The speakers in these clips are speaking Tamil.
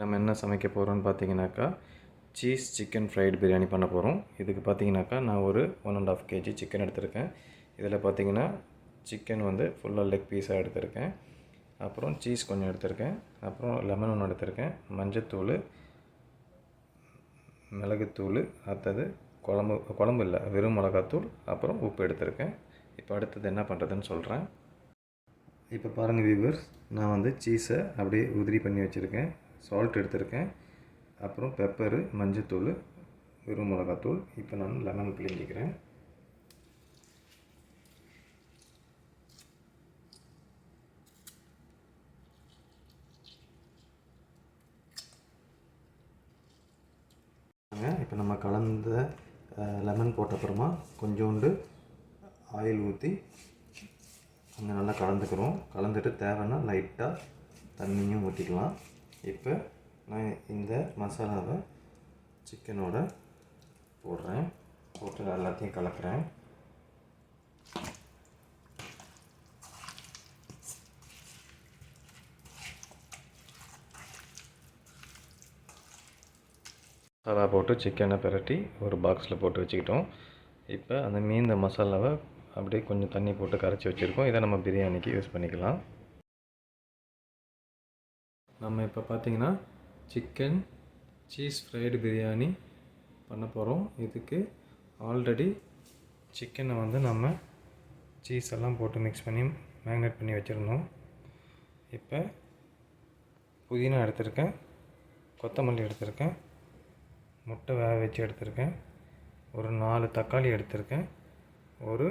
நம்ம என்ன சமைக்க போகிறோம்னு பார்த்தீங்கன்னாக்கா சீஸ் சிக்கன் ஃப்ரைடு பிரியாணி பண்ண போகிறோம் இதுக்கு பார்த்தீங்கன்னாக்கா நான் ஒரு one and half KG chicken எடுத்திருக்கேன். இதில் பார்த்தீங்கன்னா சிக்கன் வந்து ஃபுல்லாக லெக் பீஸாக எடுத்திருக்கேன். அப்புறம் சீஸ் கொஞ்சம் எடுத்திருக்கேன். அப்புறம் லெமன் ஒன்று எடுத்திருக்கேன். மஞ்சத்தூள் மிளகுத்தூள் அடுத்தது குழம்பு குழம்பு இல்லை வெறும் மிளகாத்தூள் அப்புறம் உப்பு எடுத்திருக்கேன். இப்போ அடுத்தது என்ன பண்ணுறதுன்னு சொல்கிறேன் இப்போ பாருங்கள் வியூவர்ஸ் நான் வந்து சீஸை அப்படியே உதிரி பண்ணி வச்சுருக்கேன். சால்ட் எடுத்திருக்கேன். அப்புறம் பெப்பரு மஞ்சத்தூள் வெறும் மிளகாத்தூள் இப்போ நான் லெமன் பிழிஞ்சிக்கிறேன் இப்போ நம்ம கலந்த லெமன் போட்ட அப்புறமா கொஞ்சோண்டு ஆயில் ஊற்றி அங்கே நல்லா கலந்துக்கிறோம் கலந்துட்டு தேவைன்னா லைட்டாக தண்ணியும் ஊற்றிக்கலாம் இப்போ நான் இந்த மசாலாவை சிக்கனோட போடுறேன். போட்டு எல்லாத்தையும் கலக்கிறேன். மசாலா போட்டு சிக்கனை பிரட்டி ஒரு பாக்ஸில் போட்டு வச்சுக்கிட்டோம். இப்போ அந்த மீந்த மசாலாவை அப்படியே கொஞ்சம் தண்ணி போட்டு கரைச்சி வச்சுருக்கோம். இதை நம்ம பிரியாணிக்கு யூஸ் பண்ணிக்கலாம். நம்ம இப்போ பார்த்தீங்கன்னா சிக்கன் சீஸ் ஃப்ரைடு பிரியாணி பண்ண போகிறோம் இதுக்கு ஆல்ரெடி சிக்கனை வந்து நம்ம சீஸ் எல்லாம் போட்டு மிக்ஸ் பண்ணி மேக்னேட் பண்ணி வச்சுருந்தோம். இப்போ புதினா எடுத்திருக்கேன். கொத்தமல்லி எடுத்திருக்கேன். முட்டை வேக வச்சு எடுத்திருக்கேன். ஒரு நாலு தக்காளி எடுத்திருக்கேன். ஒரு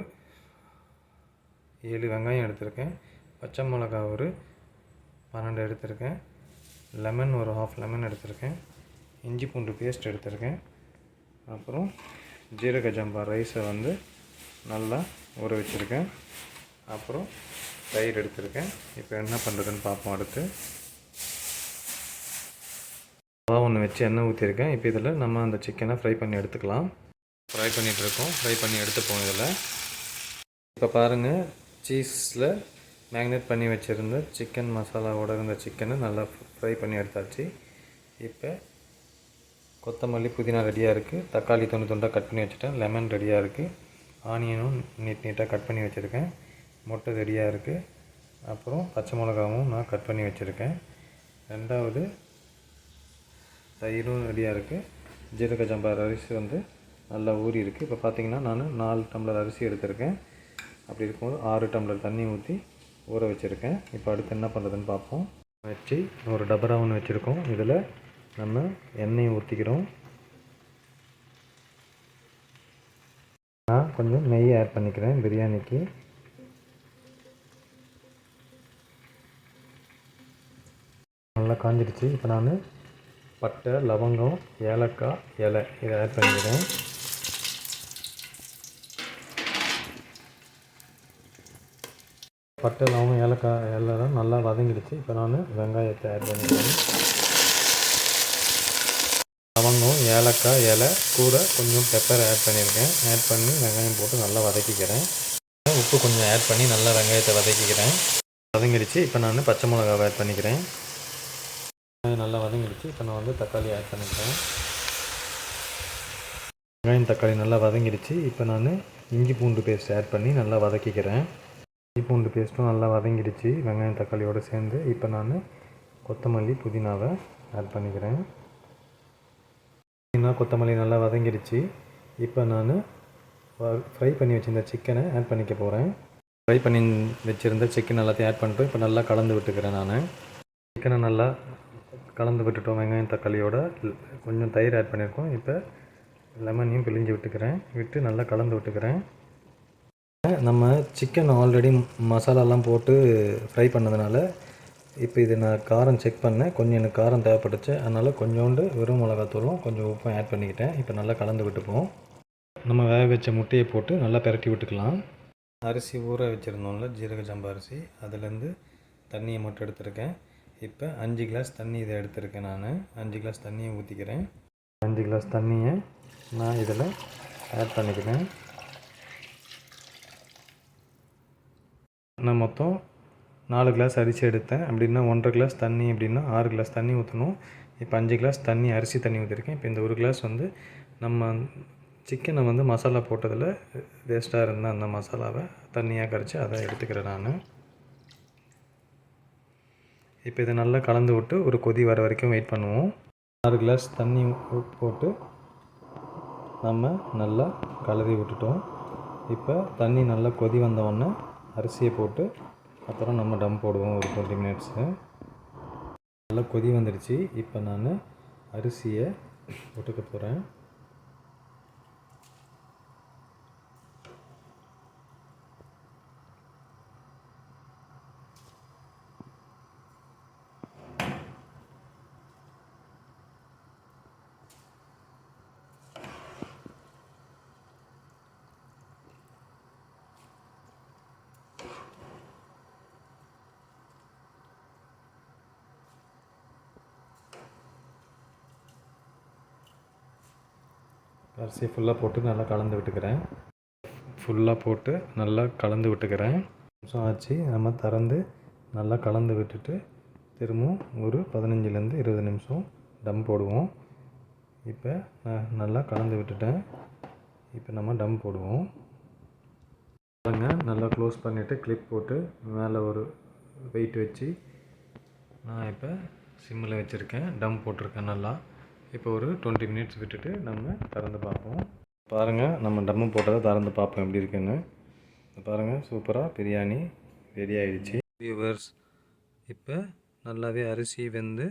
ஏழு வெங்காயம் எடுத்திருக்கேன். பச்சை மிளகா ஒரு பன்னெண்டு எடுத்திருக்கேன். லெமன் ஒரு ஹாஃப் லெமன் எடுத்திருக்கேன். இஞ்சி பூண்டு பேஸ்ட் எடுத்திருக்கேன். அப்புறம் ஜீரக ஜம்பா ரைஸை வந்து நல்லா ஊற வச்சுருக்கேன். அப்புறம் தயிர் எடுத்திருக்கேன். இப்போ என்ன பண்ணுறதுன்னு பார்ப்போம் அடுத்து. தவா ஒன்று வச்சு எண்ணெய் ஊற்றிருக்கேன் இப்போ இதில் நம்ம அந்த சிக்கனை ஃப்ரை பண்ணி எடுத்துக்கலாம். ஃப்ரை பண்ணிகிட்ருக்கோம் ஃப்ரை பண்ணி எடுத்துப்போம் இதில். இப்போ பாருங்கள் சீஸில் மேக்னேட் பண்ணி வச்சுருந்த சிக்கன் மசாலாவோட இருந்த சிக்கனை நல்லா ஃப்ரை பண்ணி எடுத்தாச்சு. இப்போ கொத்தமல்லி புதினா ரெடியாக இருக்குது தக்காளி துண்டு துண்டாக கட் பண்ணி வச்சுட்டேன். லெமன் ரெடியாக இருக்குது ஆனியனும் நீட் நீட்டாக கட் பண்ணி வச்சுருக்கேன். முட்டை ரெடியாக இருக்குது அப்புறம் பச்சை மிளகாவும் நான் கட் பண்ணி வச்சுருக்கேன். ரெண்டாவது தயிரும் ரெடியாக இருக்குது ஜீரக ஜம்பார் அரிசி வந்து நல்லா ஊறி இருக்குது இப்போ பார்த்தீங்கன்னா நான் நாலு டம்ளர் அரிசி எடுத்திருக்கேன். அப்படி இருக்கும்போது ஆறு டம்ளர் தண்ணி ஊற்றி ஊற வச்சுருக்கேன். இப்போ அடுத்து என்ன பண்ணுறதுன்னு பார்ப்போம். வச்சு ஒரு டபரா ஒன்று வச்சுருக்கோம். இதில் நம்ம எண்ணெயை ஊற்றிக்கிறோம் நான் கொஞ்சம் நெய் ஆட் பண்ணிக்கிறேன் பிரியாணிக்கு. நல்லா காஞ்சிடுச்சு. இப்போ நான் பட்டை லவங்கம் ஏலக்காய் இலை இதை ஆட் பண்ணிக்கிறேன். பட்டை லவங்கம் ஏலக்காய் எல்லாம் நல்லா வதங்கிடுச்சு. இப்போ நான் வெங்காயத்தை ஆட் பண்ணிக்கிறேன். லவங்கம் ஏலக்காய் இலை கூட கொஞ்சம் பெப்பர் ஆட் பண்ணியிருக்கேன். ஆட் பண்ணி வெங்காயம் போட்டு நல்லா வதக்கிக்கிறேன். உப்பு கொஞ்சம் ஆட் பண்ணி நல்லா வெங்காயத்தை வதக்கிக்கிறேன். வதங்கிடுச்சு. இப்போ நான் பச்சை மிளகாவை ஆட் பண்ணிக்கிறேன். நல்லா வதங்கிடுச்சு. இப்போ நான் வந்து தக்காளி ஆட் பண்ணிக்கிறேன். வெங்காயம் தக்காளி நல்லா வதங்கிடுச்சு. இப்போ நான் இஞ்சி பூண்டு பேஸ்ட் ஆட் பண்ணி நல்லா வதக்கிக்கிறேன். இஞ்சி பூண்டு பேஸ்ட்டும் நல்லா வதங்கிடுச்சு. வெங்காயம் தக்காளியோடு சேர்ந்து இப்போ நான் கொத்தமல்லி புதினாவை ஆட் பண்ணிக்கிறேன். புதினா கொத்தமல்லி நல்லா வதங்கிடுச்சு. இப்போ நான் ஃப்ரை பண்ணி வச்சுருந்த சிக்கனை ஆட் பண்ணிக்க போகிறேன் ஃப்ரை பண்ணி வச்சுருந்த சிக்கன் எல்லாத்தையும் ஆட் பண்ணிட்டு இப்போ நல்லா கலந்து விட்டுக்கிறேன் நான். சிக்கனை நல்லா கலந்து விட்டுட்டோம் வெங்காயம் தக்காளியோட. கொஞ்சம் தயிர் ஆட் பண்ணியிருக்கோம் இப்போ லெமனையும் பிழிஞ்சு விட்டுக்கிறேன். விட்டு நல்லா கலந்து விட்டுக்கிறேன். நம்ம சிக்கன் ஆல்ரெடி மசாலாலாம் போட்டு ஃப்ரை பண்ணதுனால இப்போ இது நான் காரம் செக் பண்ணேன். கொஞ்சம் எனக்கு காரம் தேவைப்பட்டுச்சு. அதனால் கொஞ்சோண்டு வெறும் மிளகாத்தூளும் கொஞ்சம் உப்பும் ஆட் பண்ணிக்கிட்டேன். இப்போ நல்லா கலந்து விட்டுப்போம் நம்ம வேக வச்ச முட்டையை போட்டு நல்லா பெரட்டி விட்டுக்கலாம். அரிசி ஊற வச்சுருந்தோம்ல ஜீரக ஜம்பா அரிசி. அதுலேருந்து தண்ணியை மட்டும் எடுத்திருக்கேன். இப்போ அஞ்சு கிளாஸ் தண்ணி இதை எடுத்திருக்கேன் நான். அஞ்சு கிளாஸ் தண்ணியை ஊற்றிக்கிறேன் அஞ்சு கிளாஸ் தண்ணியை நான் இதில் ஆட் பண்ணிக்கிறேன். நான் மொத்தம் நாலு கிளாஸ் அரிசி எடுத்தேன். அப்படின்னா ஒன்றரை கிளாஸ் தண்ணி அப்படின்னா ஆறு கிளாஸ் தண்ணி ஊற்றணும் இப்போ அஞ்சு கிளாஸ் தண்ணி அரிசி தண்ணி ஊற்றிருக்கேன் இப்போ இந்த ஒரு கிளாஸ் வந்து நம்ம சிக்கனை வந்து மசாலா போட்டதில் வேஸ்ட்டாக இருந்த அந்த மசாலாவை தண்ணியாக கரைச்சி அதை எடுத்துக்கிறேன் நான். இப்போ இதை நல்லா கலந்து விட்டு ஒரு கொதி வர வரைக்கும் வெயிட் பண்ணுவோம். ஆறு கிளாஸ் தண்ணி போட்டு நம்ம நல்லா கலரி விட்டுட்டோம். இப்போ தண்ணி நல்லா கொதி வந்த அரிசியை போட்டு அப்புறம் நம்ம டம் போடுவோம் ஒரு டுவெண்ட்டி மினிட்ஸு நல்லா கொதி வந்துடுச்சு. இப்போ நான் அரிசியை போட்டுக்க போகிறேன் அரிசி ஃபுல்லாக போட்டு நல்லா கலந்து விட்டுக்கிறேன். ஃபுல்லாக போட்டு நல்லா கலந்து விட்டுக்கிறேன். நிமிஷம் ஆச்சு நம்ம திறந்து நல்லா கலந்து விட்டுட்டு திரும்பவும் ஒரு பதினஞ்சுலேருந்து இருபது நிமிஷம் டம் போடுவோம். இப்போ நான் நல்லா கலந்து விட்டுட்டேன். இப்போ நம்ம டம் போடுவோம். பாருங்க நல்லா க்ளோஸ் பண்ணிவிட்டு கிளிப் போட்டு மேலே ஒரு வெயிட் வச்சு நான் இப்போ சிம்மில் வச்சுருக்கேன். டம் போட்டிருக்கேன் நல்லா. இப்போ ஒரு டுவெண்ட்டி மினிட்ஸ் விட்டுட்டு நம்ம திறந்து பார்ப்போம். பாருங்கள் நம்ம டம்மு போட்டதை திறந்து பார்ப்போம் எப்படி இருக்குன்னு. பாருங்கள் சூப்பராக பிரியாணி ரெடி ஆகிடுச்சு வியூவர்ஸ் இப்போ நல்லாவே அரிசி வெந்து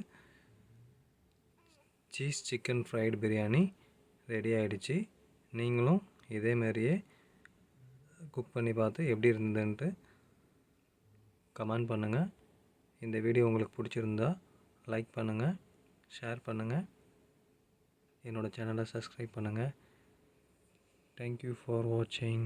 cheese chicken fried biryani ready ஆகிடுச்சு நீங்களும் இதே மாதிரியே குக் பண்ணி பார்த்து எப்படி இருந்ததுன்ட்டு கமெண்ட் பண்ணுங்கள் இந்த வீடியோ உங்களுக்கு பிடிச்சிருந்தா லைக் பண்ணுங்கள் ஷேர் பண்ணுங்கள் என்னோடய சேனலை சப்ஸ்கிரைப் பண்ணுங்கள் தேங்க்யூ ஃபார் வாட்சிங்